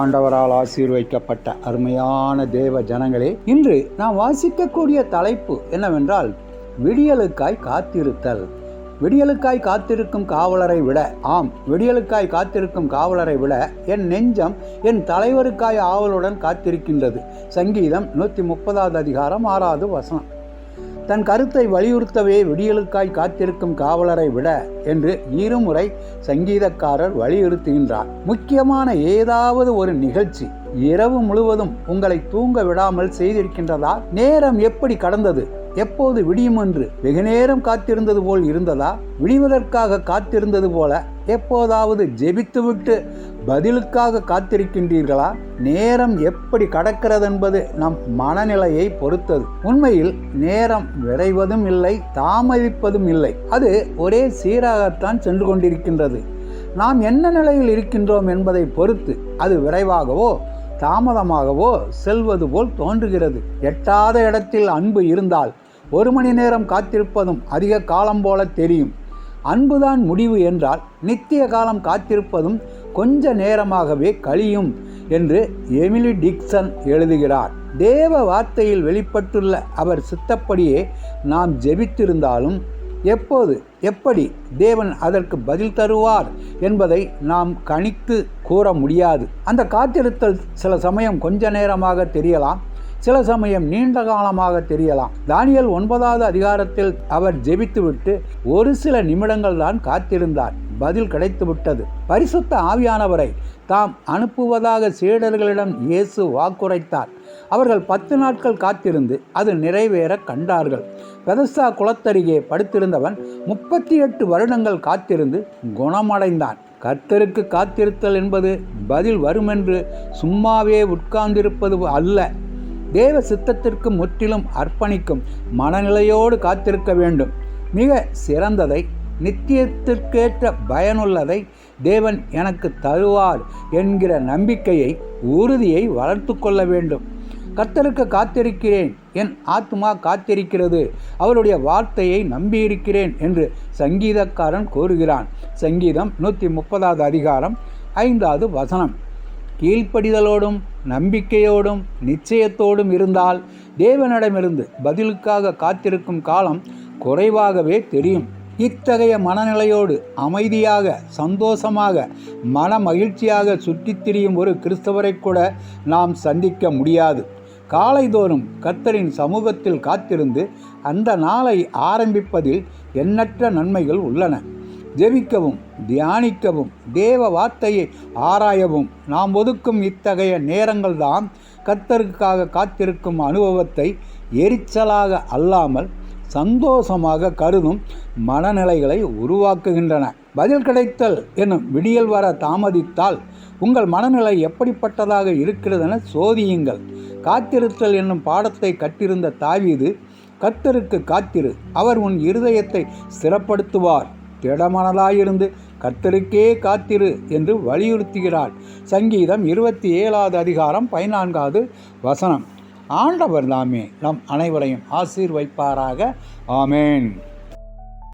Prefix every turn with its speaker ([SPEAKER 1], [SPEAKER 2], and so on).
[SPEAKER 1] ஆண்டவரால் ஆசீர்வைக்கப்பட்ட அருமையான தேவ ஜனங்களே இன்று நாம் வாசிக்கக்கூடிய தலைப்பு என்னவென்றால் விடியலுக்காய் காத்திருத்தல். விடியலுக்காய் காத்திருக்கும் காவலரை விட ஆம் விடியலுக்காய் காத்திருக்கும் காவலரை விட என் நெஞ்சம் என் தலைவருக்காய் ஆவலுடன் காத்திருக்கின்றது. சங்கீதம் நூற்றி முப்பதாவது அதிகாரம் ஆறாவது வசனம். தன் கருத்தை வலியுறுத்தவே விடியலுக்காய் காத்திருக்கும் காவலரை விட என்று இருமுறை சங்கீதக்காரர் வலியுறுத்துகின்றார். முக்கியமான ஏதாவது ஒரு நிகழ்ச்சி இரவு முழுவதும் உங்களை தூங்க விடாமல் செய்திருக்கின்றதா? நேரம் எப்படி கடந்தது? எப்போது விடியும் என்று வெகு நேரம் காத்திருந்தது போல் இருந்ததா? விடிவதற்காக காத்திருந்தது போல எப்போதாவது ஜெபித்துவிட்டு பதிலுக்காக காத்திருக்கின்றீர்களா? நேரம் எப்படி கடக்கிறது என்பது நம் மனநிலையை பொறுத்தது. உண்மையில் நேரம் விரைவதும் இல்லை தாமதிப்பதும் இல்லை. அது ஒரே சீராகத்தான் சென்று கொண்டிருக்கின்றது. நாம் என்ன நிலையில் இருக்கின்றோம் என்பதை பொறுத்து அது விரைவாகவோ தாமதமாகவோ செல்வது போல் தோன்றுகிறது. எட்டாத இடத்தில் அன்பு இருந்தால் ஒரு மணி நேரம் காத்திருப்பதும் அதிக காலம் போல தெரியும். அன்புதான் முடிவு என்றால் நித்திய காலம் காத்திருப்பதும் கொஞ்ச நேரமாகவே கழியும் என்று எமிலி டிக்சன் எழுதுகிறார். தேவ வார்த்தையில் வெளிப்பட்டுள்ள அவர் சித்தப்படியே நாம் ஜெபித்திருந்தாலும் எப்போது எப்படி தேவன் அதற்கு பதில் தருவார் என்பதை நாம் கணித்து கூற முடியாது. அந்த காத்திருத்தல் சில சமயம் கொஞ்ச நேரமாக தெரியலாம் சில சமயம் நீண்ட காலமாக தெரியலாம். தானியல் ஒன்பதாவது அதிகாரத்தில் அவர் ஜெபித்துவிட்டு ஒரு சில நிமிடங்கள் தான் காத்திருந்தார். பதில் கிடைத்துவிட்டது. பரிசுத்த ஆவியானவரை தாம் அனுப்புவதாக சீடர்களிடம் இயேசு வாக்குரைத்தார். அவர்கள் பத்து நாட்கள் காத்திருந்து அது நிறைவேற கண்டார்கள். பெதஸ்தா குளத்தருகே படுத்திருந்தவன் முப்பத்தி எட்டு வருடங்கள் காத்திருந்து குணமடைந்தான். கர்த்தருக்கு காத்திருத்தல் என்பது பதில் வருமென்று சும்மாவே உட்கார்ந்திருப்பது அல்ல. தேவ சித்தத்திற்கு முற்றிலும் அர்ப்பணிக்கும் மனநிலையோடு காத்திருக்க வேண்டும். மிக சிறந்ததை நித்தியத்திற்கேற்ற பயனுள்ளதை தேவன் எனக்கு தருவார் என்கிற நம்பிக்கையை உறுதியை வளர்த்து கொள்ள வேண்டும். கர்த்தருக்கு காத்திருக்கிறேன். என் ஆத்மா காத்திருக்கிறது. அவருடைய வார்த்தையை நம்பியிருக்கிறேன் என்று சங்கீதக்காரன் கூறுகிறான். சங்கீதம் நூற்றி முப்பதாவது அதிகாரம் ஐந்தாவது வசனம். கீழ்ப்படிதலோடும் நம்பிக்கையோடும் நிச்சயத்தோடும் இருந்தால் தேவனிடமிருந்து பதிலுக்காக காத்திருக்கும் காலம் குறைவாகவே தெரியும். இத்தகைய மனநிலையோடு அமைதியாக சந்தோஷமாக மன மகிழ்ச்சியாக சுற்றித் திரியும் ஒரு கிறிஸ்தவரை கூட நாம் சந்திக்க முடியாது. காலைதோறும் கர்த்தரின் சமூகத்தில் காத்திருந்து அந்த நாளை ஆரம்பிப்பதில் எண்ணற்ற நன்மைகள் உள்ளன. ஜெபிக்கவும் தியானிக்கவும் தேவ வார்த்தையை ஆராயவும். நாம் ஒதுக்கும் இத்தகைய நேரங்கள்தான் கர்த்தருக்காக காத்திருக்கும் அனுபவத்தை எரிச்சலாக அல்லாமல் சந்தோஷமாக கருதும் மனநிலைகளை உருவாக்குகின்றன. பதில் கிடைத்தல் என்னும் விடியல் வர தாமதித்தால் உங்கள் மனநிலை எப்படிப்பட்டதாக இருக்கிறதென சோதியுங்கள். காத்திருத்தல் என்னும் பாடத்தை கட்டிருந்த தாவீது கத்தருக்கு காத்திரு அவர் உன் இருதயத்தை ஸ்திரப்படுத்துவார் திடமனதாயிருந்து கத்தருக்கே காத்திரு என்று வலியுறுத்துகிறார். சங்கீதம் இருபத்தி ஏழாவது அதிகாரம் பதினான்காவது வசனம். ஆண்டவர் தாமே நம் அனைவரையும் ஆசீர்வைப்பாராக ஆமேன்.